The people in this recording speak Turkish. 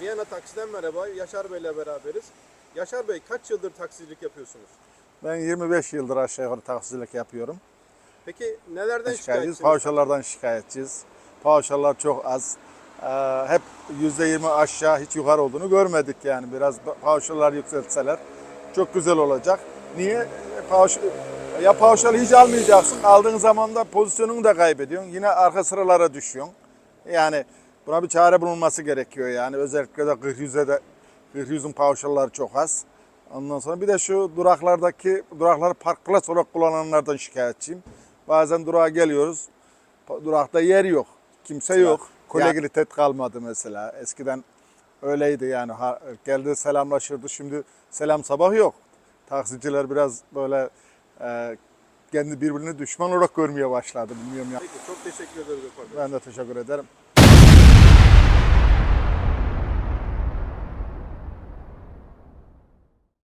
Viyana Taksi'den merhaba. Yaşar Bey'le beraberiz. Yaşar Bey kaç yıldır taksicilik yapıyorsunuz? Ben 25 yıldır aşağı yukarı taksicilik yapıyorum. Peki nelerden Şikayetçiyiz. Pauşalardan şikayetçiyiz. Pauşalar çok az. Ee, hep %20 aşağı hiç yukarı olduğunu görmedik yani. Biraz pauşalar yükseltseler çok güzel olacak. Niye? Pauş, ya pauşalı hiç almayacaksın. Aldığın zaman da pozisyonunu da kaybediyorsun. Yine arka sıralara düşüyorsun. Yani buna bir çare bulunması gerekiyor yani. Özellikle de 40 yüze de 40 yüzün pauşaları çok az. Ondan sonra bir de şu duraklardaki durakları park klas olarak kullananlardan şikayetçiyim. Bazen durağa geliyoruz. Durakta yer yok. Kimse yok. Kolegilitet kalmadı mesela. Eskiden öyleydi yani. Ha, geldi selamlaşırdı. Şimdi selam sabah yok. Taksiciler biraz böyle e, kendi birbirini düşman olarak görmeye başladı. Bilmiyorum ya. Peki çok teşekkür ederim. Ben de teşekkür ederim.